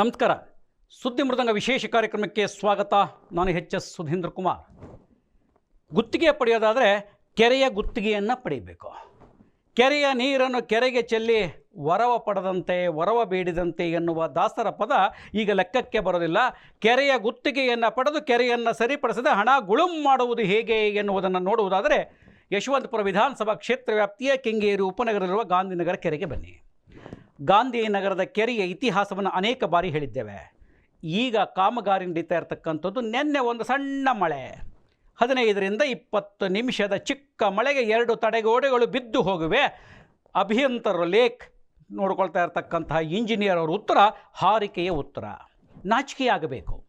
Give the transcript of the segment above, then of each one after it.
ನಮಸ್ಕಾರ. ಸುದ್ದಿ ಮೃದಂಗ ವಿಶೇಷ ಕಾರ್ಯಕ್ರಮಕ್ಕೆ ಸ್ವಾಗತ. ನಾನು ಎಚ್ ಎಸ್ ಸುಧೀಂದ್ರ ಕುಮಾರ್. ಗುತ್ತಿಗೆ ಪಡೆಯೋದಾದರೆ ಕೆರೆಯ ಗುತ್ತಿಗೆಯನ್ನು ಪಡೆಯಬೇಕು. ಕೆರೆಯ ನೀರನ್ನು ಕೆರೆಗೆ ಚೆಲ್ಲಿ ವರವ ಪಡೆದಂತೆ, ವರವ ಬೇಡಿದಂತೆ ಎನ್ನುವ ದಾಸರ ಪದ ಈಗ ಲೆಕ್ಕಕ್ಕೆ ಬರೋದಿಲ್ಲ. ಕೆರೆಯ ಗುತ್ತಿಗೆಯನ್ನು ಪಡೆದು ಕೆರೆಯನ್ನು ಸರಿಪಡಿಸದೆ ಹಣ ಗುಳುಂ ಮಾಡುವುದು ಹೇಗೆ ಎನ್ನುವುದನ್ನು ನೋಡುವುದಾದರೆ ಯಶವಂತಪುರ ವಿಧಾನಸಭಾ ಕ್ಷೇತ್ರ ವ್ಯಾಪ್ತಿಯ ಕೆಂಗೇರಿ ಉಪನಗರದಲ್ಲಿರುವ ಗಾಂಧಿನಗರ ಕೆರೆಗೆ ಬನ್ನಿ. ಗಾಂಧಿನಗರದ ಕೆರೆಯ ಇತಿಹಾಸವನ್ನು ಅನೇಕ ಬಾರಿ ಹೇಳಿದ್ದೇವೆ. ಈಗ ಕಾಮಗಾರಿ ನಡೀತಾ ಇರತಕ್ಕಂಥದ್ದು ನಿನ್ನೆ ಒಂದು ಸಣ್ಣ ಮಳೆ. ಹದಿನೈದರಿಂದ ಇಪ್ಪತ್ತು ನಿಮಿಷದ ಚಿಕ್ಕ ಮಳೆಗೆ ಎರಡು ತಡೆಗೋಡೆಗಳು ಬಿದ್ದು ಹೋಗುವೆ. ಅಭಿಯಂತರ ಲೇಖ್ ನೋಡ್ಕೊಳ್ತಾ ಇರತಕ್ಕಂತಹ ಇಂಜಿನಿಯರ್ ಅವರ ಉತ್ತರ, ಹಾರಿಕೆಯ ಉತ್ತರ. ನಾಚಿಕೆಯಾಗಬೇಕು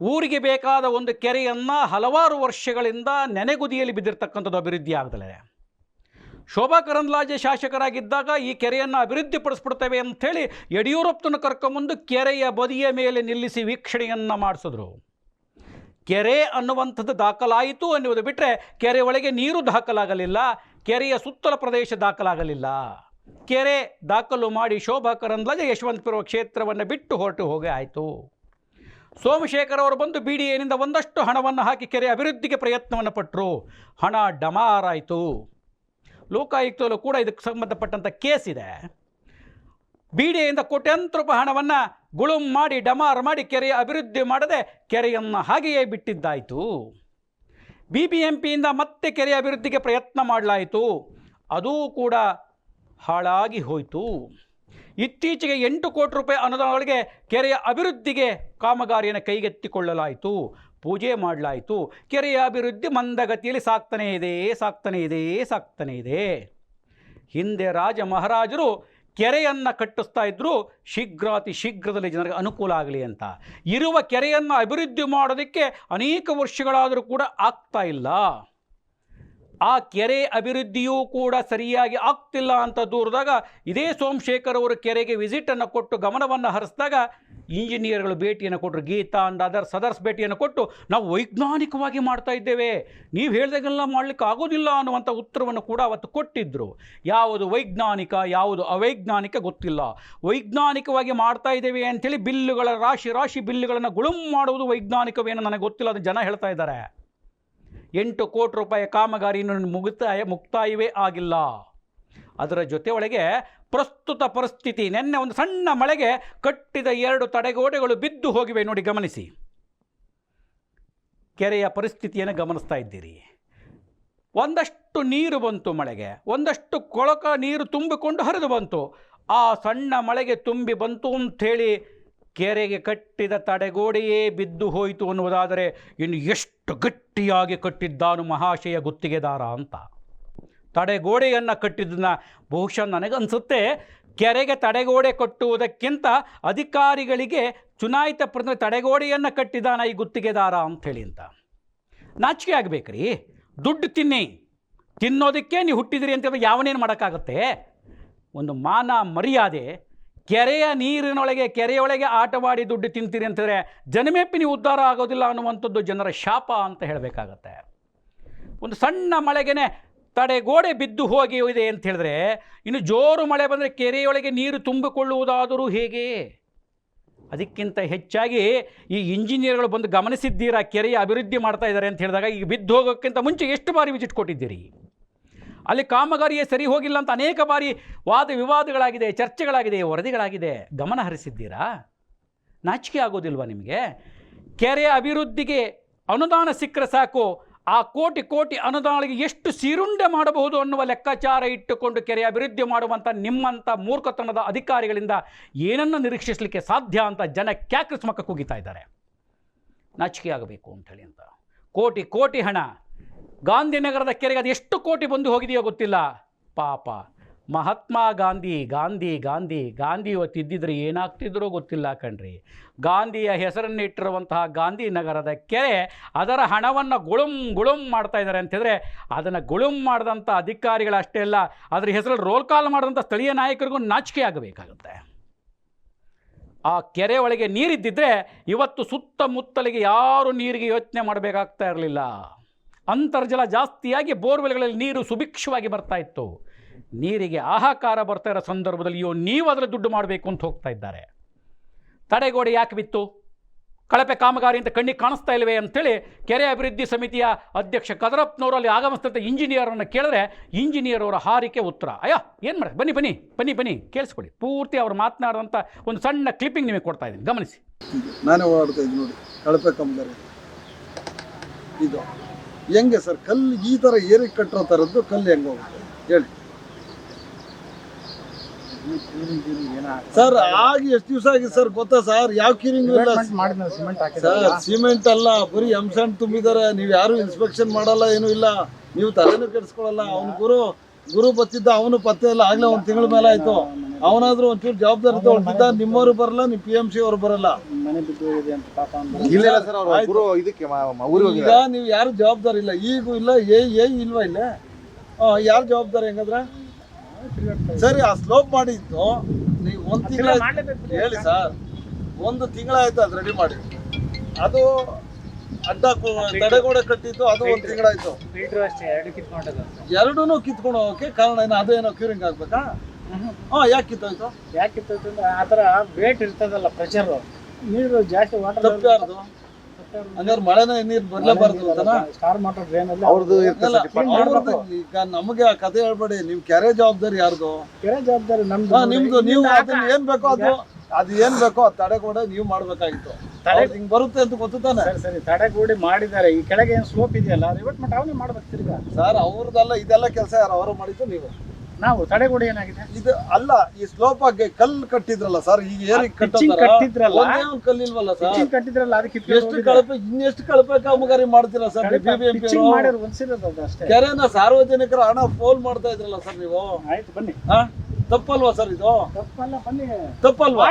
ಊರಿಗೆ ಬೇಕಾದ ಒಂದು ಕೆರೆಯನ್ನು ಹಲವಾರು ವರ್ಷಗಳಿಂದ ನೆನೆಗುದಿಯಲ್ಲಿ ಬಿದ್ದಿರ್ತಕ್ಕಂಥದ್ದು ಅಭಿವೃದ್ಧಿ ಆಗದಲೇ ಶೋಭಾ ಕರಂದ್ಲಾಜೆ ಶಾಸಕರಾಗಿದ್ದಾಗ ಈ ಕೆರೆಯನ್ನು ಅಭಿವೃದ್ಧಿಪಡಿಸ್ಬಿಡ್ತೇವೆ ಅಂಥೇಳಿ ಯಡಿಯೂರಪ್ಪನ ಕರ್ಕೊಂಬಂದು ಕೆರೆಯ ಬದಿಯ ಮೇಲೆ ನಿಲ್ಲಿಸಿ ವೀಕ್ಷಣೆಯನ್ನು ಮಾಡಿಸಿದ್ರು. ಕೆರೆ ಅನ್ನುವಂಥದ್ದು ದಾಖಲಾಯಿತು ಅನ್ನುವುದು ಬಿಟ್ಟರೆ ಕೆರೆ ಒಳಗೆ ನೀರು ದಾಖಲಾಗಲಿಲ್ಲ, ಕೆರೆಯ ಸುತ್ತಲ ಪ್ರದೇಶ ದಾಖಲಾಗಲಿಲ್ಲ. ಕೆರೆ ದಾಖಲು ಮಾಡಿ ಶೋಭಾ ಕರಂದ್ಲಾಜೆ ಯಶವಂತಪುರ ಕ್ಷೇತ್ರವನ್ನು ಬಿಟ್ಟು ಹೊರಟು ಹೋಗಿ ಆಯಿತು. ಸೋಮಶೇಖರ್ ಅವರು ಬಂದು ಬಿ ಡಿ ಎನಿಂದ ಒಂದಷ್ಟು ಹಣವನ್ನು ಹಾಕಿ ಕೆರೆ ಅಭಿವೃದ್ಧಿಗೆ ಪ್ರಯತ್ನವನ್ನು ಪಟ್ಟರು ಹಣ ಡಮಾರಾಯಿತು. ಲೋಕಾಯುಕ್ತದಲ್ಲೂ ಕೂಡ ಇದಕ್ಕೆ ಸಂಬಂಧಪಟ್ಟಂಥ ಕೇಸ್ ಇದೆ. ಬಿ ಡಿ ಎಯಿಂದ ಕೋಟ್ಯಂತರ ರೂಪಾಯಿ ಹಣವನ್ನು ಗುಳುಂ ಮಾಡಿ, ಡಮಾರ್ ಮಾಡಿ, ಕೆರೆಯ ಅಭಿವೃದ್ಧಿ ಮಾಡದೆ ಕೆರೆಯನ್ನು ಹಾಗೆಯೇ ಬಿಟ್ಟಿದ್ದಾಯಿತು. ಬಿ ಬಿ ಎಂ ಪಿಯಿಂದ ಮತ್ತೆ ಕೆರೆಯ ಅಭಿವೃದ್ಧಿಗೆ ಪ್ರಯತ್ನ ಮಾಡಲಾಯಿತು. ಅದೂ ಕೂಡ ಹಾಳಾಗಿ ಹೋಯಿತು. ಇತ್ತೀಚೆಗೆ ಎಂಟು ಕೋಟಿ ರೂಪಾಯಿ ಅನುದಾನಗಳಿಗೆ ಕೆರೆಯ ಅಭಿವೃದ್ಧಿಗೆ ಕಾಮಗಾರಿಯನ್ನು ಕೈಗೆತ್ತಿಕೊಳ್ಳಲಾಯಿತು. ಪೂಜೆ ಮಾಡಲಾಯಿತು. ಕೆರೆಯ ಅಭಿವೃದ್ಧಿ ಮಂದಗತಿಯಲ್ಲಿ ಸಾಕ್ತಾನೇ ಇದೆ ಸಾಕ್ತಾನೇ ಇದೆ ಸಾಕ್ತಾನೇ ಇದೆ. ಹಿಂದೆ ರಾಜ ಮಹಾರಾಜರು ಕೆರೆಯನ್ನು ಕಟ್ಟಿಸ್ತಾ ಇದ್ದರು ಶೀಘ್ರಾತಿ ಶೀಘ್ರದಲ್ಲಿ ಜನರಿಗೆ ಅನುಕೂಲ ಆಗಲಿ ಅಂತ. ಇರುವ ಕೆರೆಯನ್ನು ಅಭಿವೃದ್ಧಿ ಮಾಡೋದಕ್ಕೆ ಅನೇಕ ವರ್ಷಗಳಾದರೂ ಕೂಡ ಆಗ್ತಾ ಇಲ್ಲ. ಆ ಕೆರೆ ಅಭಿವೃದ್ಧಿಯೂ ಕೂಡ ಸರಿಯಾಗಿ ಆಗ್ತಿಲ್ಲ ಅಂತ ದೂರದಾಗ ಇದೇ ಸೋಮಶೇಖರ್ ಅವರು ಕೆರೆಗೆ ವಿಸಿಟನ್ನು ಕೊಟ್ಟು ಗಮನವನ್ನು ಹರಿಸಿದಾಗ ಇಂಜಿನಿಯರ್ಗಳು ಭೇಟಿಯನ್ನು ಕೊಟ್ಟರು. ಗೀತಾ ಅಂಡ್ ಅದರ್ಸ್ ಅದರ್ಸ್ ಭೇಟಿಯನ್ನು ಕೊಟ್ಟು ನಾವು ವೈಜ್ಞಾನಿಕವಾಗಿ ಮಾಡ್ತಾ ಇದ್ದೇವೆ. ನೀವು ಹೇಳ್ದಾಗೆಲ್ಲ ಮಾಡಲಿಕ್ಕೆ ಆಗೋದಿಲ್ಲ ಅನ್ನುವಂಥ ಉತ್ತರವನ್ನು ಕೂಡ ಅವತ್ತು ಕೊಟ್ಟಿದ್ದರು ಯಾವುದು ವೈಜ್ಞಾನಿಕ, ಯಾವುದು ಅವೈಜ್ಞಾನಿಕ ಗೊತ್ತಿಲ್ಲ. ವೈಜ್ಞಾನಿಕವಾಗಿ ಮಾಡ್ತಾ ಇದ್ದೇವೆ ಅಂಥೇಳಿ ಬಿಲ್ಲುಗಳ ರಾಶಿ ರಾಶಿ ಬಿಲ್ಲುಗಳನ್ನು ಗುಳುಂ ಮಾಡುವುದು ವೈಜ್ಞಾನಿಕವೇನೋ ನನಗೆ ಗೊತ್ತಿಲ್ಲ ಅದು ಜನ ಹೇಳ್ತಾ ಇದ್ದಾರೆ. ಎಂಟು ಕೋಟಿ ರೂಪಾಯಿ ಕಾಮಗಾರಿ ಮುಕ್ತಾಯ ಮುಕ್ತಾಯವೇ ಆಗಿಲ್ಲ. ಅದರ ಜೊತೆ ಒಳಗೆ ಪ್ರಸ್ತುತ ಪರಿಸ್ಥಿತಿ, ನಿನ್ನೆ ಒಂದು ಸಣ್ಣ ಮಳೆಗೆ ಕಟ್ಟಿದ ಎರಡು ತಡೆಗೋಡೆಗಳು ಬಿದ್ದು ಹೋಗಿವೆ ನೋಡಿ ಗಮನಿಸಿ. ಕೆರೆಯ ಪರಿಸ್ಥಿತಿಯನ್ನು ಗಮನಿಸ್ತಾ ಇದ್ದೀರಿ. ಒಂದಷ್ಟು ನೀರು ಬಂತು ಮಳೆಗೆ, ಒಂದಷ್ಟು ಕೊಳಕ ನೀರು ತುಂಬಿಕೊಂಡು ಹರಿದು ಬಂತು. ಆ ಸಣ್ಣ ಮಳೆಗೆ ತುಂಬಿ ಬಂತು ಅಂಥೇಳಿ ಕೆರೆಗೆ ಕಟ್ಟಿದ ತಡೆಗೋಡೆಯೇ ಬಿದ್ದು ಹೋಯಿತು ಅನ್ನುವುದಾದರೆ ಇನ್ನು ಎಷ್ಟು ಗಟ್ಟಿಯಾಗಿ ಕಟ್ಟಿದ್ದಾನು ಮಹಾಶಯ ಗುತ್ತಿಗೆದಾರ ಅಂತ. ತಡೆಗೋಡೆಯನ್ನು ಕಟ್ಟಿದ್ದನ್ನ ಬಹುಶಃ ನನಗನ್ಸುತ್ತೆ ಕೆರೆಗೆ ತಡೆಗೋಡೆ ಕಟ್ಟುವುದಕ್ಕಿಂತ ಅಧಿಕಾರಿಗಳಿಗೆ ಚುನಾಯಿತ ಪ್ರತಿನಿಧಿ ತಡೆಗೋಡೆಯನ್ನು ಕಟ್ಟಿದಾನ ಈ ಗುತ್ತಿಗೆದಾರ ಅಂಥೇಳಿ ಅಂತ. ನಾಚಿಕೆ ಆಗಬೇಕ್ರಿ. ದುಡ್ಡು ತಿನ್ನಿ. ತಿನ್ನೋದಕ್ಕೆ ನೀವು ಹುಟ್ಟಿದಿರಿ ಅಂತ ಯಾವನೇನು ಮಾಡೋಕ್ಕಾಗತ್ತೆ? ಒಂದು ಮಾನ ಮರ್ಯಾದೆ ಕೆರೆಯ ನೀರಿನೊಳಗೆ, ಕೆರೆಯೊಳಗೆ ಆಟವಾಡಿ ದುಡ್ಡು ತಿಂತೀರಿ ಅಂತಂದರೆ ಜನಮೇಪಿ ನೀವು ಉದ್ಧಾರ ಆಗೋದಿಲ್ಲ ಅನ್ನುವಂಥದ್ದು ಜನರ ಶಾಪ ಅಂತ ಹೇಳಬೇಕಾಗತ್ತೆ. ಒಂದು ಸಣ್ಣ ಮಳೆಗೆನೆ ತಡೆಗೋಡೆ ಬಿದ್ದು ಹೋಗಿ ಇದೆ ಅಂತ ಹೇಳಿದ್ರೆ ಇನ್ನು ಜೋರು ಮಳೆ ಬಂದರೆ ಕೆರೆಯೊಳಗೆ ನೀರು ತುಂಬಿಕೊಳ್ಳುವುದಾದರೂ ಹೇಗೆ? ಅದಕ್ಕಿಂತ ಹೆಚ್ಚಾಗಿ ಈ ಇಂಜಿನಿಯರ್ಗಳು ಬಂದು ಗಮನಿಸಿದ್ದೀರಾ, ಕೆರೆಯ ಅಭಿವೃದ್ಧಿ ಮಾಡ್ತಾ ಇದ್ದಾರೆ ಅಂತ ಹೇಳಿದಾಗ ಈಗ ಬಿದ್ದು ಹೋಗೋಕ್ಕಿಂತ ಮುಂಚೆ ಎಷ್ಟು ಬಾರಿ ವಿಸಿಟ್ ಕೊಟ್ಟಿದ್ದೀರಿ? ಅಲ್ಲಿ ಕಾಮಗಾರಿಯೇ ಸರಿ ಹೋಗಿಲ್ಲ ಅಂತ ಅನೇಕ ಬಾರಿ ವಾದ ವಿವಾದಗಳಾಗಿದೆ, ಚರ್ಚೆಗಳಾಗಿದೆ, ವರದಿಗಳಾಗಿದೆ. ಗಮನ ಹರಿಸಿದ್ದೀರಾ? ನಾಚಿಕೆ ಆಗೋದಿಲ್ವಾ ನಿಮಗೆ? ಕೆರೆ ಅಭಿವೃದ್ಧಿಗೆ ಅನುದಾನ ಸಿಕ್ಕರೆ ಸಾಕು, ಆ ಕೋಟಿ ಕೋಟಿ ಅನುದಾನಗಳಿಗೆ ಎಷ್ಟು ಸಿರುಂಡೆ ಮಾಡಬಹುದು ಅನ್ನುವ ಲೆಕ್ಕಾಚಾರ ಇಟ್ಟುಕೊಂಡು ಕೆರೆ ಅಭಿವೃದ್ಧಿ ಮಾಡುವಂಥ ನಿಮ್ಮಂಥ ಮೂರ್ಖತನದ ಅಧಿಕಾರಿಗಳಿಂದ ಏನನ್ನು ನಿರೀಕ್ಷಿಸಲಿಕ್ಕೆ ಸಾಧ್ಯ ಅಂತ ಜನ ಕ್ಯಾಕ್ರಿಸ್ಮಕ್ಕ ಕೂಗಿತಾ ಇದ್ದಾರೆ. ನಾಚಿಕೆ ಆಗಬೇಕು ಅಂಥೇಳಿ ಅಂತ. ಕೋಟಿ ಕೋಟಿ ಹಣ. ಗಾಂಧಿನಗರದ ಕೆರೆಗೆ ಅದು ಎಷ್ಟು ಕೋಟಿ ಬಂದು ಹೋಗಿದೆಯೋ ಗೊತ್ತಿಲ್ಲ. ಪಾಪ. ಮಹಾತ್ಮ ಗಾಂಧಿ ಗಾಂಧಿ ಗಾಂಧಿ ಗಾಂಧಿ ಇವತ್ತಿದ್ದಿದ್ರೆ ಏನಾಗ್ತಿದ್ರೋ ಗೊತ್ತಿಲ್ಲ ಕಣ್ರಿ. ಗಾಂಧಿಯ ಹೆಸರನ್ನಿಟ್ಟಿರುವಂತಹ ಗಾಂಧಿನಗರದ ಕೆರೆ ಅದರ ಹಣವನ್ನು ಗುಳುಂ ಗುಳುಂ ಮಾಡ್ತಾ ಇದ್ದಾರೆ ಅಂತಿದ್ರೆ ಅದನ್ನು ಗುಳುಂ ಮಾಡಿದಂಥ ಅಧಿಕಾರಿಗಳು ಅಷ್ಟೇ ಅಲ್ಲ, ಅದರ ಹೆಸರಲ್ಲಿ ರೋಲ್ ಕಾಲ್ ಮಾಡಿದಂಥ ಸ್ಥಳೀಯ ನಾಯಕರಿಗೂ ನಾಚಿಕೆ ಆಗಬೇಕಾಗುತ್ತೆ. ಆ ಕೆರೆ ಒಳಗೆ ನೀರಿದ್ದಿದ್ರೆ ಇವತ್ತು ಸುತ್ತಮುತ್ತಲಿಗೆ ಯಾರು ನೀರಿಗೆ ಯೋಚನೆ ಮಾಡಬೇಕಾಗ್ತಾ ಇರಲಿಲ್ಲ. ಅಂತರ್ಜಲ ಜಾಸ್ತಿಯಾಗಿ ಬೋರ್ವೆಲ್ಗಳಲ್ಲಿ ನೀರು ಸುಭಿಕ್ಷವಾಗಿ ಬರ್ತಾ ಇತ್ತು. ನೀರಿಗೆ ಆಹಾಕಾರ ಬರ್ತಾ ಇರೋ ಸಂದರ್ಭದಲ್ಲಿಯೋ ನೀವು ಅದರ ದುಡ್ಡು ಮಾಡಬೇಕು ಅಂತ ಹೋಗ್ತಾ ಇದ್ದಾರೆ. ತಡೆಗೋಡೆ ಯಾಕೆ ಬಿತ್ತು? ಕಳಪೆ ಕಾಮಗಾರಿ ಅಂತ ಕಣ್ಣಿಗೆ ಕಾಣಿಸ್ತಾ ಇಲ್ವೇ ಅಂತೇಳಿ ಕೆರೆ ಅಭಿವೃದ್ಧಿ ಸಮಿತಿಯ ಅಧ್ಯಕ್ಷ ಕದರಪ್ಪನವರಲ್ಲಿ ಆಗಮಿಸ್ತಂಥ ಇಂಜಿನಿಯರನ್ನು ಕೇಳಿದ್ರೆ ಇಂಜಿನಿಯರ್ ಅವರ ಹಾರಿಕೆ ಉತ್ತರ. ಅಯ್ಯ, ಏನು ಮಾಡಿ ಬನ್ನಿ ಬನ್ನಿ ಬನ್ನಿ ಬನ್ನಿ, ಕೇಳಿಸ್ಕೊಳ್ಳಿ. ಪೂರ್ತಿ ಅವರು ಮಾತನಾಡಿದಂಥ ಒಂದು ಸಣ್ಣ ಕ್ಲಿಪ್ಪಿಂಗ್ ನಿಮಗೆ ಕೊಡ್ತಾ ಇದ್ದೀನಿ. ಗಮನಿಸಿ. ನಾನೇ ಓಡಾಡ್ತಾ ಇದ್ದೀನಿ ನೋಡಿ. ಕಳಪೆ ಕಾಮಗಾರಿ. ಇದು. ಹೆಂಗೆ ಸರ್? ಕಲ್ಲು ಈ ಥರ ಏರಿ ಕಟ್ಟಿರೋ ಥರದ್ದು ಕಲ್ಲು ಹೆಂಗೆ ಹೋಗುತ್ತೆ? ಹೇಳಿ. ಸರ್ ಆಗಿ ಎಷ್ಟು ದಿವಸ ಆಗಿದೆ ಸರ್ ಗೊತ್ತಾ ಸರ್? ಯಾವ ಕಿರಿಂಗ್ ಇಲ್ಲ ಸರ್. ಸಿಮೆಂಟ್ ಅಲ್ಲ ಬರೀ ಎಂಸೆಂಟ್ ತುಂಬಿದ್ದಾರೆ. ನೀವು ಯಾರು ಇನ್ಸ್ಪೆಕ್ಷನ್ ಮಾಡಲ್ಲ ಏನು ಇಲ್ಲ. ನೀವು ತಲೆನೂ ಕೆಡಿಸ್ಕೊಳಲ್ಲ ಅವ್ನ ಗುರು ಗುರು ಬತ್ತಿದ್ದ ಅವನು ಪತ್ತೆ ಇಲ್ಲ. ಆಗ್ಲೇ ಒಂದು ತಿಂಗಳ ಮೇಲೆ ಆಯ್ತು. ಅವನಾದ್ರೂ ಒಂಚೂರು ಜವಾಬ್ದಾರಿ ತಗೊಳ್ತಿದ್ದ ನಿಮ್ಮವರು ಬರಲ್ಲ ನಿಮ್ ಪಿ ಎಂ ಸಿ ಅವರು ಬರಲ್ಲ. ಇಲ್ಲ ಇಲ್ಲ ಸರ್ ಅವ್ರು ಗುರು ಇದಕ್ಕೆ ಮ- ಮ- ಊರಿಗೆ ಈಗ ಹೋಗಿದ್ದಾರೆ. ನೀವು ಯಾರು ಜವಾಬ್ದಾರಿ ಇಲ್ಲ ಈಗೂ ಇಲ್ಲ ಏ ಏ ಇಲ್ವಾ ಇಲ್ಲ? ಯಾರು ಜವಾಬ್ದಾರಿ ಹೆಂಗಂದ್ರೆ? ಸರಿ ಆ ಸ್ಲೋಪ್ ಮಾಡಿತ್ತು ನೀವು ಒಂದು ತಿಂಗಳ ಹೇಳಿ ಸರ್ ಒಂದು ತಿಂಗಳಾಯ್ತು ಅದು ರೆಡಿ ಮಾಡಿ. ಅದು ಅಡ್ಡ ಕು- ತಡೆಗೋಡೆ ಕಟ್ಟಿತ್ತು ಅದು ಒಂದು ತಿಂಗಳಾಯ್ತು. ಎರಡೂ ಕಿತ್ಕೊಂಡು ಹೋಗಕ್ಕೆ ಕಾರಣ ಏನು ಅದೇನೋ ಕ್ಯೂರಿಂಗ್ ಆಗ್ಬೇಕಾ? ಹಾ ಯಾಕೆ ಕಿತ್ತೋಯ್ತು ಯಾಕಿತ್ತು ಅಂದ್ರೆ ಆ ಥರ ವೇಟ್ ಇರ್ತದಲ್ಲ ಪ್ರೆಷರ್ ನೀರು ಜಾಸ್ತಿ ವಾಟರ್ ತಪ್ಪು ಯಾರ್ದು? ಹಂಗಾರೆ ಮಳೆನೇ ನೀರು ಬರ್ಲೇಬಾರ್ದು ಸ್ಟಾರ್ ಮೋಟರ್ ಡ್ರೈನ್ ಅಲ್ಲಿ ಅವ್ರದ್ದು ಈಗ ನಮಗೆ ಆ ಕತೆ ಹೇಳ್ಬೇಡಿ ನಿಮ್ ಕೆರೆ ಜವಾಬ್ದಾರಿ ಯಾರ್ದು? ಕೆರೆ ಜವಾಬ್ದಾರಿ ನಮ್ದು. ನಿಮ್ದು ನೀವು ಅದನ್ನ ಏನ್ ಬೇಕೋ ಅದು ಅದು ಏನ್ ಬೇಕೋ ಅದು ತಡೆಗೋಡೆ ನೀವು ಮಾಡ್ಬೇಕಾಗಿತ್ತು. ತಡೆ- ಹಿಂಗ್ ಬರುತ್ತೆ ಅಂತ ಗೊತ್ತಾನೆ ಸರಿ ಸರಿ ತಡೆಗೂಡಿ ಮಾಡಿದ್ದಾರೆ. ಈ ಕೆಳಗೆ ಏನು ಸ್ಲೋಪ್ ಇದೆಯಲ್ಲ ರಿವರ್ಟ್ ಮಟ್ಟ ಅವನೇ ಮಾಡ್ಬೇಕು ತಿರ್ಗಾ. ಸರ್ ಅವ್ರದ್ದೆಲ್ಲ ಇದೆಲ್ಲ ಕೆಲಸ ಯಾರು ಅವರು ಮಾಡಿದ್ದು ನೀವು. ನಾವು ತಡೆಗೋಡೆ ಏನಾಗಿದೆ? ಇದು ಅಲ್ಲ ಈ ಸ್ಲೋಪ್ ಆಗಿ ಕಲ್ಲು ಕಟ್ಟಿದ್ರಲ್ಲ ಸರ್ ಈಗ ಏರಿ ಕಟ್ಟಿದ್ರಲ್ಲ? ಕಲ್ಲಿಲ್ವಲ್ಲ ಸರ್ ಪಿಚ್ಚಿಂಗ್ ಕಟ್ಟಿದ್ರಲ್ಲ ಅದಕ್ಕೆ ಎಷ್ಟು ಕಳಪೆ ಇನ್ನೆಷ್ಟು ಕಳಪೆ ಕಾಮಗಾರಿ ಮಾಡ್ತೀರಾ ಸರ್ ಬಿಬಿಎಂಪಿ ಮಾಡಿರೋ ಒಂದ್ಸಿರೋದು ಅಷ್ಟೇ. ಕೆರೆನ ಸಾರ್ವಜನಿಕರ ಹಣ ಫೋಲ್ ಮಾಡ್ತಾ ಇದ್ರಲ್ಲ ಸರ್ ನೀವು? ಆಯ್ತು ಬನ್ನಿ. ಹಾ? ತಪ್ಪಲ್ವಾ ಸರ್ ಇದು? ತಪ್ಪಲ್ಲ ಬನ್ನಿ. ತಪ್ಪಲ್ವಾ?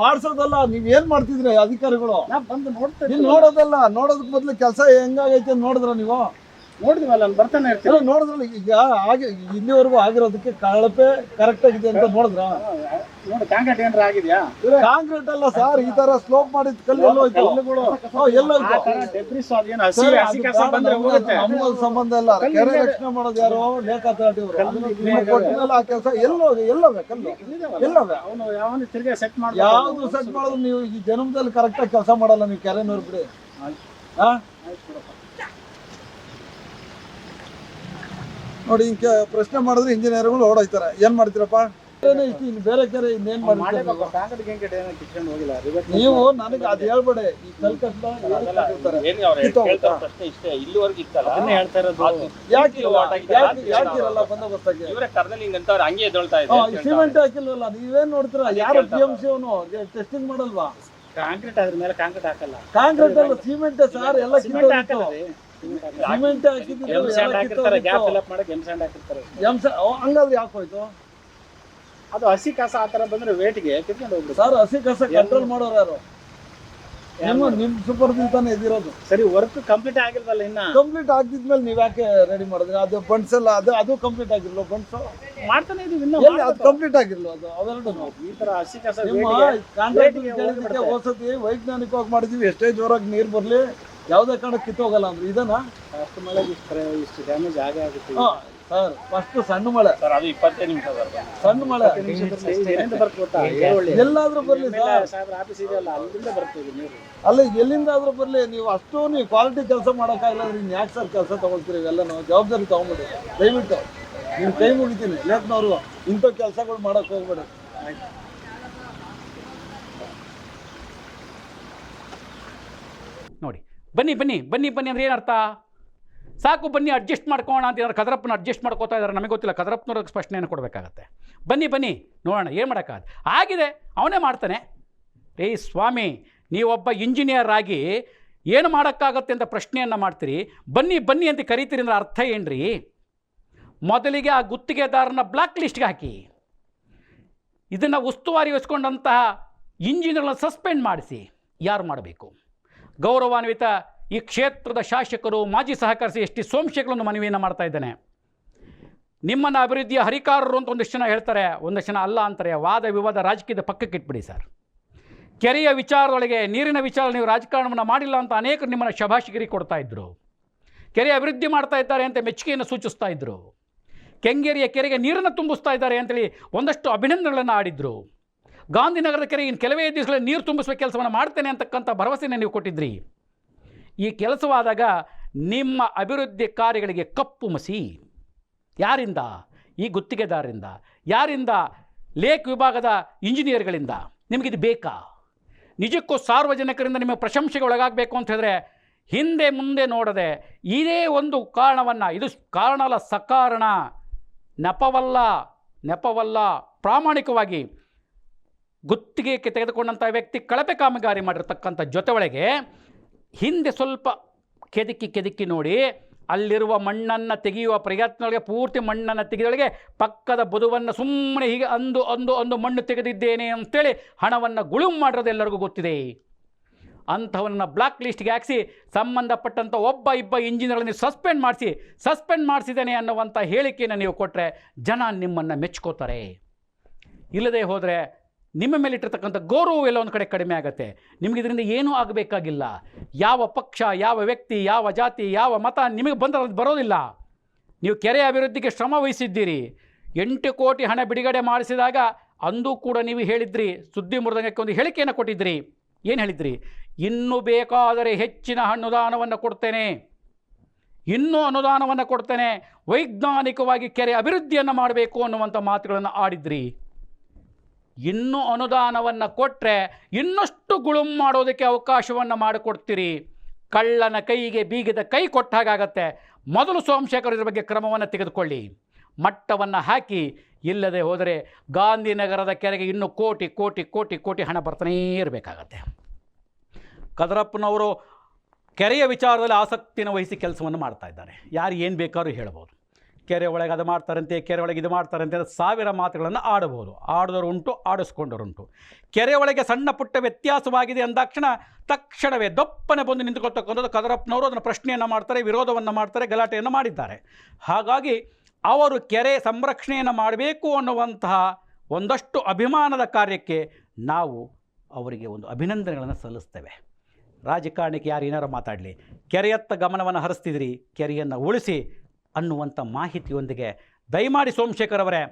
ಮಾಡ್ಸೋದಲ್ಲ ನೀವ್ ಏನ್ ಮಾಡ್ತಿದ್ರಿ ಅಧಿಕಾರಿಗಳು? ನೋಡೋದಲ್ಲ ನೋಡೋದಕ್ ಮೊದ್ಲು ಕೆಲಸ ಹೆಂಗಾಗೈತೆ ನೋಡಿದ್ರ ನೀವು? ನೋಡಿದ್ವಲ್ಲ ನಾನು ಬರ್ತಾನೆ ಇರ್ತೀನಿ. ಎಲ್ಲ ನೋಡಿದ್ರಲ್ಲ ಈಗ ಆಗಿ ಇಲ್ಲಿವರೆಗೂ ಆಗಿರೋದಕ್ಕೆ ಕಳಪೆ ಕರೆಕ್ಟ್ ಆಗಿದೆ ಅಂತ ನೋಡಿದ್ರ? ನೋಡಿ ಕಾಂಟ್ರಾಕ್ಟ್ ಏನಾರ ಆಗಿದ್ಯಾ? ಕಾಂಕ್ರೀಟ್ ಅಲ್ಲ ಸರ್ ಈ ತರ ಸ್ಲೋಪ್ ಮಾಡಿದ ಕಲ್ಲು ಹೋಗುತ್ತೆ. ಅದು ಸಂಬಂಧ ಇಲ್ಲ. ಕೆರೆ. ರಕ್ಷಣೆ ಮಾಡೋದು ಯಾರು ಲೇಖ. ನಿಮ್ಗೆ ಕೊಟ್ಟಿದ್ಮೇಲೆ ಆ ಕೆಲಸ? ಎಲ್ಲೋಗಿ ಎಲ್ಲವೇ ಕಲ್ಲು? ಎಲ್ಲವೇ ಅವನು ಯಾವನು ತಿರ್ಗಾ ಸೆಟ್ ಮಾಡಿ ಯಾವ್ದು ಸೆಟ್ ಮಾಡಿದ್ರು ನೀವು ಈ ಜನ್ಮದಲ್ಲಿ ಕರೆಕ್ಟ್ ಆಗಿ ಕೆಲಸ ಮಾಡಲ್ಲ ನೀವು ಕೆರೆ ನೋಡ್ಬಿಡಿ ಹಾ? ನೋಡಿ ಹಿಂಗೆ ಪ್ರಶ್ನೆ ಮಾಡಿದ್ರೆ ಇಂಜಿನಿಯರ್ಗಳು ಓಡೋಯ್ತಾರೆ. ಏನ್ ಮಾಡ್ತೀರಪ್ಪ? ಇನ್ನು ಬೇರೆ ಕಡೆ ಇನ್ನೇನ್ ಮಾಡ್ತೀರ ನೀವು? ನನಗೆ ಅದು ಹೇಳ್ಬೇಡಿ. ಈ ಕಲ್ ಕಟ್ಟ ಇಷ್ಟೇ. ಇಲ್ಲಿವರೆಗೂ ಇತ್ತಲ್ಲ? ಅದನ್ನೇ ಹೇಳ್ತಾ ಇರೋದು. ಯಾಕಿರಲ್ಲ ಯಾಕೆ ಯಾಕಿರಲ್ಲ ಬಂದೋಬಸ್ತಾಗಿ ಇವರೇ ಕರ್ದಲ್ಲಿ ಹಿಂಗಂತವ್ರು ಹಂಗೆ ಎದ್ದೊಳ್ತಾ ಇದೆ ಅಂತ ಹೇಳ್ತಾ ಸಿಮೆಂಟ್ ಹಾಕಿಲ್ವಲ್ಲ? ನೀವೇನ್ ನೋಡ್ತೀರಾ? ಯಾರು ಪಿ ಎಂ ಸಿ ಅವನು? ಟೆಸ್ಟಿಂಗ್ ಮಾಡಲ್ವಾ? ಕಾಂಕ್ರೀಟ್ ಅದ್ರ ಮೇಲೆ ಕಾಂಕ್ರೀಟ್ ಹಾಕಲ್ಲ. ಕಾಂಕ್ರೀಟ್ ಅಲ್ಲ ಸಿಮೆಂಟ್ ಸರ್ ಎಲ್ಲ ಸಿಮೆಂಟ್ ಹಾಕಲ್ಲ ರೀ. ಸಿಮೆಂಟ್ ಹಂಗಾದ್ರೆ ಯಾಕೆ ಹೋಯ್ತು? ಅದು ಹಸಿ ಕಸ ಆ ತರ ಬಂದ್ರೆ ವೇಟ್ಗೆ ಕಿತ್ಕೊಂಡು ಹೋಗ್ಬಿಡುತ್ತೆ. ಸರ್ ಹಸಿ ಕಸ ಕಂಟ್ರೋಲ್ ಮಾಡೋರು ಯಾರು? ನಿಮ್ಮ ನಿಮ್ ಸೂಪರ್ ತಾನೇ ಇದಿರೋದು. ಸರಿ ವರ್ಕ್ ಕಂಪ್ಲೀಟ್ ಆಗಿಲ್ವಲ್ಲ ಇನ್ನ? ಕಂಪ್ಲೀಟ್ ಆಗಿದ್ಮೇಲೆ ನೀವ್ ಯಾಕೆ ರೆಡಿ ಮಾಡಿದ್ರಿ? ಅದು ಬಂಡ್ಸ್ ಎಲ್ಲ ಅದು ಅದು ಕಂಪ್ಲೀಟ್ ಆಗಿರ್ಲ ಬಂಡ್ಸ್ ಮಾಡ್ತಾನೆ ಇದೀವಿ ಇನ್ನ ಎಲ್ಲಿ? ಅದು ಕಂಪ್ಲೀಟ್ ಆಗಿರ್ಲ ಅದು? ಅವೆರಡು ಈ ತರ ಹಸಿ ಕಸ ನಿಮ್ಮ ಕಾಂಟ್ರಾಕ್ಟ್ ಹೋಸತಿ ವೈಜ್ಞಾನಿಕವಾಗಿ ಮಾಡಿದೀವಿ ಎಷ್ಟೇ ಜೋರಾಗಿ ನೀರ್ ಬರ್ಲಿ. ಯಾವ್ದೇ ಕಾರಣಕ್ಕೆ ಕಿತ್ತೋಗಲ್ಲ ಅಂದ್ರೆ ಇದನ್ನ? ಅಷ್ಟು ಮಳೆ ಇಷ್ಟು ಪ್ರ- ಇಷ್ಟು ಡ್ಯಾಮೇಜ್ ಆಗೇ ಆಗುತ್ತೆ. ಹಾ ಸರ್ ಫಸ್ಟ್ ಸಣ್ಣ ಮಳೆ. ಸರ್ ಅದು ಇಪ್ಪತ್ತೈದು ನಿಮಿಷ ಸರ್ ಸಣ್ಣ ಮಳೆ. ಏನಿಂದ ಬರುತ್ತೆ ಗೊತ್ತಾ? ಏರೋಳಿ ಎಲ್ಲಾದ್ರೂ ಬರ್ಲಿ ಮೇಲೆ ಸರ್. ಸಾಹೇಬ್ರ ಆಫೀಸ್ ಇದೆಯಲ್ಲ ಅಲ್ಲಿಂದ ಬರ್ತೀವಿ ನೀರು. ಅಲ್ಲ ಎಲ್ಲಿಂದಾದ್ರೂ ಬರ್ಲಿ ನೀವು ಅಷ್ಟು ನೀವು ಕ್ವಾಲಿಟಿ ಕೆಲಸ ಮಾಡೋಕ್ಕಾಗಲ್ಲ ಅಂದ್ರೆ ಇನ್ನು ಯಾಕೆ ಸರ್ ಕೆಲಸ ತಗೊಳ್ತೀರಿ ಇವೆಲ್ಲ ನಾವು ಜವಾಬ್ದಾರಿ ತಗೊಂಬಿಡಿ. ದಯವಿಟ್ಟು. ನಿಮ್ಮ ಕೈ ಮುಗಿತೀನಿ. ಲೇಖನವರು ಇಂಥ ಕೆಲಸಗಳು ಮಾಡಕ್ ಹೋಗ್ಬೇಡಿ. ನೋಡಿ ಬನ್ನಿ ಬನ್ನಿ ಬನ್ನಿ ಬನ್ನಿ ಅಂದ್ರೆ ಏನರ್ಥ? ಸಾಕು, ಬನ್ನಿ ಅಡ್ಜಸ್ಟ್ ಮಾಡ್ಕೋಣ ಅಂತ ಏನಾದ್ರು ಕದರಪ್ಪನ ಅಡ್ಜಸ್ಟ್ ಮಾಡ್ಕೋತಾ ಇದ್ದಾರೆ. ನಮಗೆ ಗೊತ್ತಿಲ್ಲ. ಕದರಪ್ಪನವ್ರಿಗೆ ಸ್ಪಷ್ಟನೆಯನ್ನು ಕೊಡಬೇಕಾಗತ್ತೆ. ಬನ್ನಿ ಬನ್ನಿ, ನೋಡೋಣ, ಏನು ಮಾಡೋಕ್ಕಾಗ ಆಗಿದೆ, ಅವನೇ ಮಾಡ್ತಾನೆ. ಏ, ಸ್ವಾಮಿ, ನೀವೊಬ್ಬ ಇಂಜಿನಿಯರ್ ಆಗಿ ಏನು ಮಾಡೋಕ್ಕಾಗತ್ತೆ ಅಂತ ಪ್ರಶ್ನೆಯನ್ನು ಮಾಡ್ತೀರಿ? ಬನ್ನಿ ಬನ್ನಿ ಅಂತ ಕರಿತೀರಿ ಅಂದ್ರೆ ಅರ್ಥ ಏನ್ರಿ? ಮೊದಲಿಗೆ ಆ ಗುತ್ತಿಗೆದಾರನ ಬ್ಲಾಕ್ ಲಿಸ್ಟ್ಗೆ ಹಾಕಿ. ಇದನ್ನು ಉಸ್ತುವಾರಿ ವಹಿಸ್ಕೊಂಡಂತಹ ಇಂಜಿನಿಯರ್ನ ಸಸ್ಪೆಂಡ್ ಮಾಡಿಸಿ. ಯಾರು ಮಾಡಬೇಕು? ಗೌರವಾನ್ವಿತ ಈ ಕ್ಷೇತ್ರದ ಶಾಸಕರು, ಮಾಜಿ ಸಹಕರಿಸಿ ಎಸ್ ಟಿ ಸೋಮಶೇಖರನ್ನು ಮನವಿಯನ್ನು ಮಾಡ್ತಾ ಇದ್ದೇನೆ. ನಿಮ್ಮನ್ನು ಅಭಿವೃದ್ಧಿಯ ಹರಿಕಾರರು ಅಂತ ಒಂದಿಷ್ಟು ಜನ ಹೇಳ್ತಾರೆ, ಒಂದಷ್ಟು ಜನ ಅಲ್ಲ ಅಂತಾರೆ. ವಾದ ವಿವಾದ ರಾಜಕೀಯದ ಪಕ್ಕಕ್ಕೆ ಇಟ್ಬಿಡಿ ಸರ್. ಕೆರೆಯ ವಿಚಾರದೊಳಗೆ, ನೀರಿನ ವಿಚಾರ ನೀವು ರಾಜಕಾರಣವನ್ನು ಮಾಡಿಲ್ಲ ಅಂತ ಅನೇಕರು ನಿಮ್ಮನ್ನು ಶಭಾಷಿಗಿರಿ ಕೊಡ್ತಾ ಇದ್ದರು ಕೆರೆ ಅಭಿವೃದ್ಧಿ ಮಾಡ್ತಾ ಇದ್ದಾರೆ ಅಂತ ಮೆಚ್ಚುಗೆಯನ್ನು ಸೂಚಿಸ್ತಾ ಇದ್ದರು ಕೆಂಗೇರಿಯ ಕೆರೆಗೆ ನೀರನ್ನು ತುಂಬಿಸ್ತಾ ಇದ್ದಾರೆ ಅಂತೇಳಿ ಒಂದಷ್ಟು ಅಭಿನಂದನೆಗಳನ್ನು ಆಡಿದರು. ಗಾಂಧಿನಗರದ ಕೆರೆ ಇನ್ನು ಕೆಲವೇ ದಿವಸಗಳಲ್ಲಿ ನೀರು ತುಂಬಿಸುವ ಕೆಲಸವನ್ನು ಮಾಡ್ತೇನೆ ಅಂತಕ್ಕಂಥ ಭರವಸೆಯನ್ನು ನೀವು ಕೊಟ್ಟಿದ್ರಿ. ಈ ಕೆಲಸವಾದಾಗ ನಿಮ್ಮ ಅಭಿವೃದ್ಧಿ ಕಾರ್ಯಗಳಿಗೆ ಕಪ್ಪು ಮಸಿ. ಯಾರಿಂದ? ಈ ಗುತ್ತಿಗೆದಾರರಿಂದ. ಯಾರಿಂದ? ಲೇಕ್ ವಿಭಾಗದ ಇಂಜಿನಿಯರ್ಗಳಿಂದ. ನಿಮಗಿದು ಬೇಕಾ? ನಿಜಕ್ಕೂ ಸಾರ್ವಜನಿಕರಿಂದ ನಿಮ್ಮ ಪ್ರಶಂಸೆಗೆ ಒಳಗಾಗಬೇಕು ಅಂತ ಹೇಳಿದ್ರೆ ಹಿಂದೆ ಮುಂದೆ ನೋಡದೆ ಇದೇ ಒಂದು ಕಾರಣವನ್ನು, ಇದು ಕಾರಣ ಸಕಾರಣ. ನೆಪವಲ್ಲ ನೆಪವಲ್ಲ, ಪ್ರಾಮಾಣಿಕವಾಗಿ ಗುತ್ತಿಗೆಗೆ ತೆಗೆದುಕೊಂಡಂಥ ವ್ಯಕ್ತಿ ಕಳಪೆ ಕಾಮಗಾರಿ ಮಾಡಿರ್ತಕ್ಕಂಥ ಜೊತೆ ಒಳಗೆ ಹಿಂದೆ ಸ್ವಲ್ಪ ಕೆದಕಿ ಕೆದಕಿ ನೋಡಿ ಅಲ್ಲಿರುವ ಮಣ್ಣನ್ನು ತೆಗೆಯುವ ಪ್ರಯತ್ನದೊಳಗೆ ಪೂರ್ತಿ ಮಣ್ಣನ್ನು ತೆಗೆದೊಳಗೆ ಪಕ್ಕದ ಬದುವನ್ನು ಸುಮ್ಮನೆ ಹೀಗೆ ಅಂದು ಅಂದು ಅಂದು ಮಣ್ಣು ತೆಗೆದಿದ್ದೇನೆ ಅಂತೇಳಿ ಹಣವನ್ನು ಗುಳುಮ್ ಮಾಡಿರೋದು ಎಲ್ಲರಿಗೂ ಗೊತ್ತಿದೆ. ಅಂಥವನ್ನ ಬ್ಲಾಕ್ ಲಿಸ್ಟ್ಗೆ ಹಾಕಿಸಿ ಸಂಬಂಧಪಟ್ಟಂಥ ಒಬ್ಬ ಇಬ್ಬ ಇಂಜಿನಿಯರ್ಗಳನ್ನು ಸಸ್ಪೆಂಡ್ ಮಾಡಿಸಿ ಸಸ್ಪೆಂಡ್ ಮಾಡಿಸಿದ್ದೇನೆ ಅನ್ನುವಂಥ ಹೇಳಿಕೆಯನ್ನು ನೀವು ಕೊಟ್ಟರೆ ಜನ ನಿಮ್ಮನ್ನು ಮೆಚ್ಕೋತಾರೆ. ಇಲ್ಲದೆ ಹೋದರೆ ನಿಮ್ಮ ಮೇಲಿಟ್ಟಿರ್ತಕ್ಕಂಥ ಗೌರವ ಎಲ್ಲ ಒಂದು ಕಡೆ ಕಡಿಮೆ ಆಗುತ್ತೆ. ನಿಮಗೆ ಇದರಿಂದ ಏನೂ ಆಗಬೇಕಾಗಿಲ್ಲ. ಯಾವ ಪಕ್ಷ, ಯಾವ ವ್ಯಕ್ತಿ, ಯಾವ ಜಾತಿ, ಯಾವ ಮತ ನಿಮಗೆ ಬಂದ ಬರೋದಿಲ್ಲ. ನೀವು ಕೆರೆ ಅಭಿವೃದ್ಧಿಗೆ ಶ್ರಮ ವಹಿಸಿದ್ದೀರಿ. ಎಂಟು ಕೋಟಿ ಹಣ ಬಿಡುಗಡೆ ಮಾಡಿಸಿದಾಗ ಅಂದು ಕೂಡ ನೀವು ಹೇಳಿದ್ರಿ, ಸುದ್ದಿ ಮುರಿದಂಗಕ್ಕೆ ಒಂದು ಹೇಳಿಕೆಯನ್ನು ಕೊಟ್ಟಿದ್ರಿ. ಏನು ಹೇಳಿದ್ರಿ? ಇನ್ನೂ ಬೇಕಾದರೆ ಹೆಚ್ಚಿನ ಅನುದಾನವನ್ನು ಕೊಡ್ತೇನೆ. ಇನ್ನೂ ಅನುದಾನವನ್ನು ಕೊಡ್ತೇನೆ. ವೈಜ್ಞಾನಿಕವಾಗಿ ಕೆರೆ ಅಭಿವೃದ್ಧಿಯನ್ನು ಮಾಡಬೇಕು ಅನ್ನುವಂಥ ಮಾತುಗಳನ್ನು ಆಡಿದ್ರಿ. ಇನ್ನೂ ಅನುದಾನವನ್ನು ಕೊಟ್ಟರೆ ಇನ್ನಷ್ಟು ಗುಳುಂ ಮಾಡೋದಕ್ಕೆ ಅವಕಾಶವನ್ನು ಮಾಡಿಕೊಡ್ತೀರಿ. ಕಳ್ಳನ ಕೈಗೆ ಬೀಗಿದ ಕೈ ಕೊಟ್ಟ ಹಾಗಾಗತ್ತೆ ಮೊದಲು ಸೋಮಶೇಖರ್ ಇದ್ರ ಬಗ್ಗೆ ಕ್ರಮವನ್ನು ತೆಗೆದುಕೊಳ್ಳಿ. ಮಟ್ಟವನ್ನು ಹಾಕಿ. ಇಲ್ಲದೆ ಹೋದರೆ ಗಾಂಧಿನಗರದ ಕೆರೆಗೆ ಇನ್ನೂ ಕೋಟಿ ಕೋಟಿ ಕೋಟಿ ಕೋಟಿ ಹಣ ಬರ್ತಾನೇ ಇರಬೇಕಾಗತ್ತೆ. ಕದರಪ್ಪನವರು ಕೆರೆಯ ವಿಚಾರದಲ್ಲಿ ಆಸಕ್ತಿನ ವಹಿಸಿ ಕೆಲಸವನ್ನು ಮಾಡ್ತಾ ಇದ್ದಾರೆ. ಯಾರು ಏನು ಬೇಕಾದ್ರೂ ಹೇಳ್ಬೋದು. ಕೆರೆ ಒಳಗೆ ಅದು ಮಾಡ್ತಾರಂತೆ, ಕೆರೆ ಒಳಗೆ ಇದು ಮಾಡ್ತಾರಂತೆ ಸಾವಿರ ಮಾತುಗಳನ್ನು ಆಡಬಹುದು. ಆಡಿದವರು ಉಂಟು ಆಡಿಸ್ಕೊಂಡವರುಂಟು. ಕೆರೆ ಒಳಗೆ ಸಣ್ಣ ಪುಟ್ಟ ವ್ಯತ್ಯಾಸವಾಗಿದೆ ಅಂದಾಕ್ಷಣ ತಕ್ಷಣವೇ ದೊಪ್ಪನೆ ಬಂದು ನಿಂತುಕೊಳ್ತಕ್ಕಂಥದ್ದು ಕದರಪ್ಪನವರು ಅದನ್ನು ಪ್ರಶ್ನೆಯನ್ನು ಮಾಡ್ತಾರೆ, ವಿರೋಧವನ್ನು ಮಾಡ್ತಾರೆ, ಗಲಾಟೆಯನ್ನು ಮಾಡಿದ್ದಾರೆ. ಹಾಗಾಗಿ ಅವರು ಕೆರೆ ಸಂರಕ್ಷಣೆಯನ್ನು ಮಾಡಬೇಕು ಅನ್ನುವಂತಹ ಒಂದಷ್ಟು ಅಭಿಮಾನದ ಕಾರ್ಯಕ್ಕೆ ನಾವು ಅವರಿಗೆ ಒಂದು ಅಭಿನಂದನೆಗಳನ್ನು ಸಲ್ಲಿಸ್ತೇವೆ. ರಾಜಕಾರಣಕ್ಕೆ ಯಾರು ಏನಾರು ಮಾತಾಡಲಿ, ಕೆರೆಯತ್ತ ಗಮನವನ್ನು ಹರಿಸ್ತಿದ್ರಿ, ಕೆರೆಯನ್ನು ಉಳಿಸಿ ಅನ್ನುವಂಥ ಮಾಹಿತಿಯೊಂದಿಗೆ ದಯಮಾಡಿ ಸೋಮಶೇಖರ್ ಅವರೇ,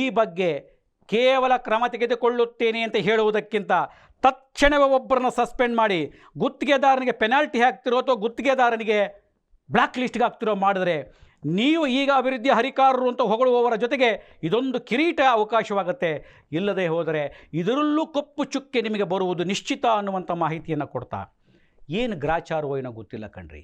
ಈ ಬಗ್ಗೆ ಕೇವಲ ಕ್ರಮ ತೆಗೆದುಕೊಳ್ಳುತ್ತೇನೆ ಅಂತ ಹೇಳುವುದಕ್ಕಿಂತ ತಕ್ಷಣವೇ ಒಬ್ಬರನ್ನ ಸಸ್ಪೆಂಡ್ ಮಾಡಿ ಗುತ್ತಿಗೆದಾರನಿಗೆ ಪೆನಾಲ್ಟಿ ಹಾಕ್ತಿರೋ ಅಥವಾ ಗುತ್ತಿಗೆದಾರನಿಗೆ ಬ್ಲ್ಯಾಕ್ ಲಿಸ್ಟ್ಗೆ ಹಾಕ್ತಿರೋ ಮಾಡಿದರೆ ನೀವು ಈಗ ಅಭಿವೃದ್ಧಿ ಹರಿಕಾರರು ಅಂತ ಹೊಗಳುವವರ ಜೊತೆಗೆ ಇದೊಂದು ಕಿರೀಟ ಅವಕಾಶವಾಗುತ್ತೆ. ಇಲ್ಲದೆ ಹೋದರೆ ಇದರಲ್ಲೂ ಕಪ್ಪು ಚುಕ್ಕೆ ನಿಮಗೆ ಬರುವುದು ನಿಶ್ಚಿತ ಅನ್ನುವಂಥ ಮಾಹಿತಿಯನ್ನು ಕೊಡ್ತಾ. ಏನು ಗ್ರಾಚಾರವೋ ಏನೋ ಗೊತ್ತಿಲ್ಲ ಕಣ್ರಿ.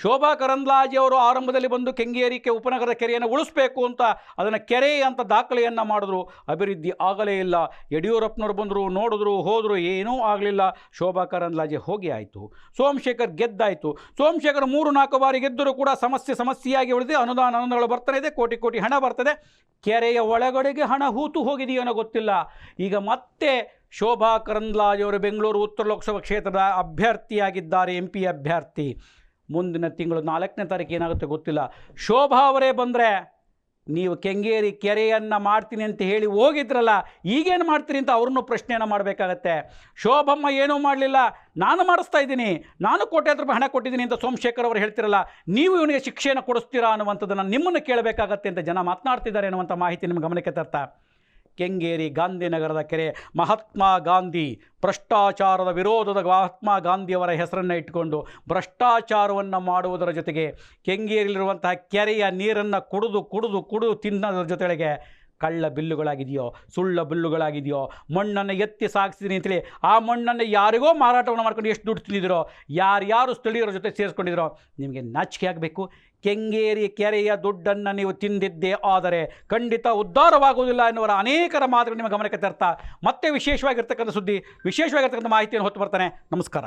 ಶೋಭಾ ಕರಂದ್ಲಾಜಿ ಅವರು ಆರಂಭದಲ್ಲಿ ಬಂದು ಕೆಂಗೇರಿಕೆ ಉಪನಗರದ ಕೆರೆಯನ್ನು ಉಳಿಸ್ಬೇಕು ಅಂತ ಅದನ್ನು ಕೆರೆ ಅಂತ ದಾಖಲೆಯನ್ನು ಮಾಡಿದ್ರು. ಅಭಿವೃದ್ಧಿ ಆಗಲೇ ಇಲ್ಲ. ಯಡಿಯೂರಪ್ಪನವ್ರು ಬಂದರು, ನೋಡಿದ್ರು, ಹೋದರು, ಏನೂ ಆಗಲಿಲ್ಲ. ಶೋಭಾ ಕರಂದ್ಲಾಜೆ ಹೋಗಿ ಆಯಿತು. ಸೋಮಶೇಖರ್ ಗೆದ್ದಾಯಿತು. ಸೋಮಶೇಖರ್ ಮೂರು ನಾಲ್ಕು ಬಾರಿ ಗೆದ್ದರೂ ಕೂಡ ಸಮಸ್ಯೆ ಸಮಸ್ಯೆಯಾಗಿ ಉಳಿದಿದೆ. ಅನುದಾನ ಅನುದಾನಗಳು ಬರ್ತಾನೆ ಇದೆ, ಕೋಟಿ ಕೋಟಿ ಹಣ ಬರ್ತದೆ. ಕೆರೆಯ ಒಳಗಡೆಗೆ ಹಣ ಹೂತು ಹೋಗಿದೆಯೋನೋ ಗೊತ್ತಿಲ್ಲ. ಈಗ ಮತ್ತೆ ಶೋಭಾ ಕರಂದ್ಲಾಜೆ ಅವರು ಬೆಂಗಳೂರು ಉತ್ತರ ಲೋಕಸಭಾ ಕ್ಷೇತ್ರದ ಅಭ್ಯರ್ಥಿಯಾಗಿದ್ದಾರೆ ಎಂ ಪಿ ಅಭ್ಯರ್ಥಿ. ಮುಂದಿನ ತಿಂಗಳು ನಾಲ್ಕನೇ ತಾರೀಕು ಏನಾಗುತ್ತೆ ಗೊತ್ತಿಲ್ಲ. ಶೋಭಾ ಅವರೇ ಬಂದರೆ ನೀವು ಕೆಂಗೇರಿ ಕೆರೆಯನ್ನು ಮಾಡ್ತೀನಿ ಅಂತ ಹೇಳಿ ಹೋಗಿದ್ರಲ್ಲ, ಈಗೇನು ಮಾಡ್ತೀರಿ ಅಂತ ಅವ್ರನ್ನೂ ಪ್ರಶ್ನೆಯನ್ನು ಮಾಡಬೇಕಾಗತ್ತೆ. ಶೋಭಮ್ಮ ಏನೂ ಮಾಡಲಿಲ್ಲ, ನಾನು ಮಾಡಿಸ್ತಾ ಇದ್ದೀನಿ, ನಾನು ಕೋಟ್ಯಾಂತರ ರೂಪಾಯಿ ಹಣ ಕೊಟ್ಟಿದ್ದೀನಿ ಅಂತ ಸೋಮಶೇಖರ್ ಅವರು ಹೇಳ್ತಿರಲ್ಲ, ನೀವು ಇವನಿಗೆ ಶಿಕ್ಷೆಯನ್ನು ಕೊಡಿಸ್ತೀರಾ ಅನ್ನುವಂಥದ್ದನ್ನು ನಿಮ್ಮನ್ನು ಕೇಳಬೇಕಾಗತ್ತೆ ಅಂತ ಜನ ಮಾತನಾಡ್ತಿದ್ದಾರೆ ಅನ್ನುವಂಥ ಮಾಹಿತಿ ನಿಮ್ಮ ಗಮನಕ್ಕೆ ತರ್ತಾ. ಕೆಂಗೇರಿ ಗಾಂಧಿನಗರದ ಕೆರೆ ಮಹಾತ್ಮ ಗಾಂಧಿ ಭ್ರಷ್ಟಾಚಾರದ ವಿರೋಧದ ಮಹಾತ್ಮ ಗಾಂಧಿಯವರ ಹೆಸರನ್ನು ಇಟ್ಟುಕೊಂಡು ಭ್ರಷ್ಟಾಚಾರವನ್ನು ಮಾಡುವುದರ ಜೊತೆಗೆ ಕೆಂಗೇರಿಲಿರುವಂತಹ ಕೆರೆಯ ನೀರನ್ನು ಕುಡಿದು ಕುಡಿದು ಕುಡಿದು ತಿನ್ನೋದ್ರ ಜೊತೆಗೆ ಕಳ್ಳ ಬಿಲ್ಲುಗಳಾಗಿದೆಯೋ, ಸುಳ್ಳ ಬಿಲ್ಲುಗಳಾಗಿದೆಯೋ, ಮಣ್ಣನ್ನು ಎತ್ತಿ ಸಾಗಿಸಿದೀನಿ ಅಂತೇಳಿ, ಆ ಮಣ್ಣನ್ನು ಯಾರಿಗೋ ಮಾರಾಟವನ್ನು ಮಾಡ್ಕೊಂಡು ಎಷ್ಟು ದುಡ್ಡು ತಿಳಿದಿರೋ ಯಾರ್ಯಾರು ಸ್ಥಳೀಯರ ಜೊತೆ ಸೇರಿಸ್ಕೊಂಡಿದ್ರೋ ನಿಮಗೆ ನಾಚಿಕೆ ಆಗಬೇಕು. ಕೆಂಗೇರಿ ಕೆರೆಯ ದುಡ್ಡನ್ನು ನೀವು ತಿಂದಿದ್ದೇ ಆದರೆ ಖಂಡಿತ ಉದ್ಧಾರವಾಗುವುದಿಲ್ಲ ಎನ್ನುವರ ಅನೇಕರ ಮಾತುಗಳು ನಿಮ್ಮ ಗಮನಕ್ಕೆ ತರ್ತಾ, ಮತ್ತೆ ವಿಶೇಷವಾಗಿರ್ತಕ್ಕಂಥ ಸುದ್ದಿ, ವಿಶೇಷವಾಗಿರ್ತಕ್ಕಂಥ ಮಾಹಿತಿಯನ್ನು ಹೊತ್ತು ಬರ್ತಾನೆ. ನಮಸ್ಕಾರ.